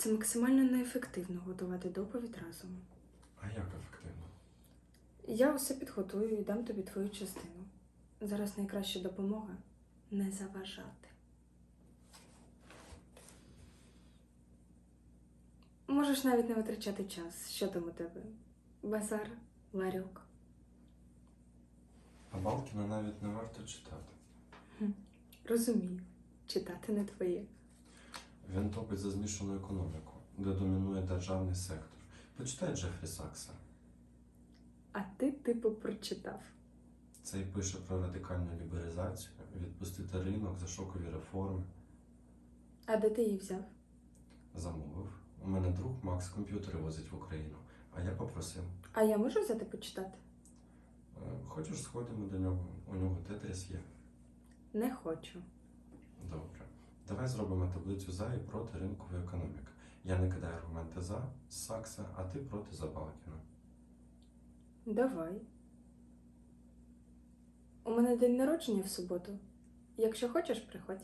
Це максимально неефективно готувати доповідь разом. А як ефективно? Я усе підготую і дам тобі твою частину. Зараз найкраща допомога не заважати. Можеш навіть не витрачати час. Що там у тебе? Базар, ларьок. А Балкіна навіть не варто читати. Розумію, читати не твоє. Він топить за змішану економіку, де домінує державний сектор. Почитай Джефрі Сакса. А ти, типу, прочитав. Цей пише про радикальну лібералізацію, відпустити ринок за шокові реформи. А де ти її взяв? Замовив. У мене друг Макс комп'ютери возить в Україну, а я попросив. А я можу взяти почитати? «Е, Хочеш, сходимо до нього? У нього тетріс є. Не хочу. Давай зробимо таблицю за і проти ринкової економіки. Я не кидаю аргументи за Сакса, а ти проти Забалкіна. Давай. У мене день народження в суботу. Якщо хочеш, приходь.